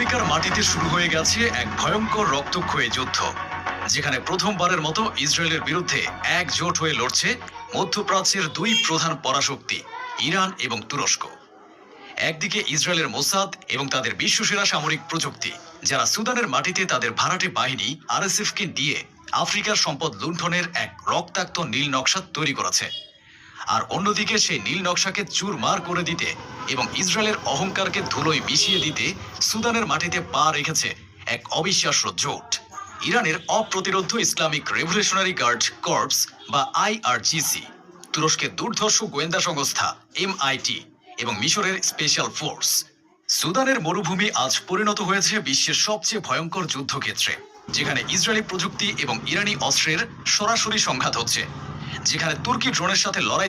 মাটিতে শুরু হয়ে গেছে এক ভয়ঙ্কর রক্তক্ষয়ী যুদ্ধ, যেখানে প্রথমবারের মতো ইসরায়েলের বিরুদ্ধে একজোট হয়ে লড়ছে মধ্যপ্রাচ্যের দুই প্রধান পরাশক্তি, ইরান এবং তুরস্ক। একদিকে ইসরায়েলের মোসাদ এবং তাদের বিশ্বসেরা সামরিক প্রযুক্তি, যারা সুদানের মাটিতে তাদের ভাড়াটে বাহিনী আরএসএফকে দিয়ে আফ্রিকার সম্পদ লুণ্ঠনের এক রক্তাক্ত নীল নকশা তৈরি করেছে। আর অন্যদিকে সেই নীল নকশাকে চুরমার করে দিতে এবং ইসরায়েলের অহংকারকে ধুলোয় মিশিয়ে দিতে সুদানের মাটিতে পা রেখেছে এক অবিশ্বাস্য জোট। ইরানের অপ্রতিরোধ্য ইসলামিক রেভলিউশনারি গার্ড কর্পস বা আইআরজিসি তুরস্কের দুর্ধর্ষ গোয়েন্দা সংস্থা এমআইটি এবং মিশরের স্পেশাল ফোর্স। সুদানের মরুভূমি আজ পরিণত হয়েছে বিশ্বের সবচেয়ে ভয়ঙ্কর যুদ্ধক্ষেত্রে, যেখানে ইসরায়েলি প্রযুক্তি এবং ইরানি অস্ত্রের সরাসরি সংঘাত হচ্ছে, যেখানে তুর্কি ড্রোনের সাথে লড়াই